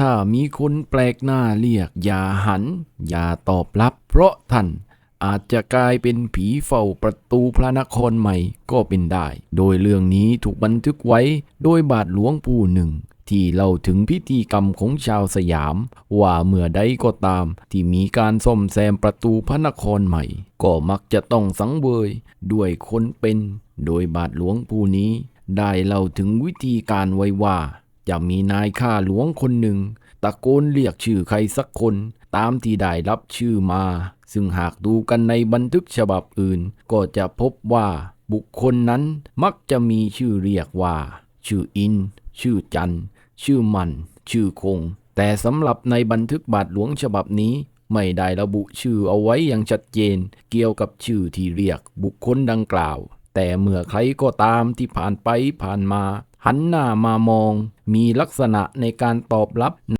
ถ้ามีคนแปลกหน้าเรียกอย่าหัน อย่าตอบรับ เพราะท่านอาจจะกลายเป็นผีเฝ้าประตูพระนครใหม่ก็เป็นได้ โดยเรื่องนี้ถูกบันทึกไว้โดยบาทหลวงปู่หนึ่ง ที่เล่าถึงพิธีกรรมของชาวสยาม ว่าเมื่อใดก็ตาม ที่มีการซ่อมแซมประตูพระนครใหม่ ก็มักจะต้องสังเวย ด้วยคนเป็น โดยบาทหลวงปู่นี้ ได้เล่าถึงวิธีการไว้ว่า จะมีนายข้าหลวงคนหนึ่ง ตะโกนเรียกชื่อใครสักคน ตามที่ได้รับชื่อมา ซึ่งหากดูกันในบันทึกฉบับอื่น ก็จะพบว่าบุคคลนั้นมักจะมีชื่อเรียกว่า ชื่ออิน ชื่อจัน ชื่อมัน ชื่อคง แต่สำหรับในบันทึกบาทหลวงฉบับนี้ ไม่ได้ระบุชื่อเอาไว้อย่างชัดเจน เกี่ยวกับชื่อที่เรียกบุคคลดังกล่าว แต่เมื่อใครก็ตามที่ผ่านไปผ่านมา หันหน้ามามอง มีลักษณะในการตอบรับ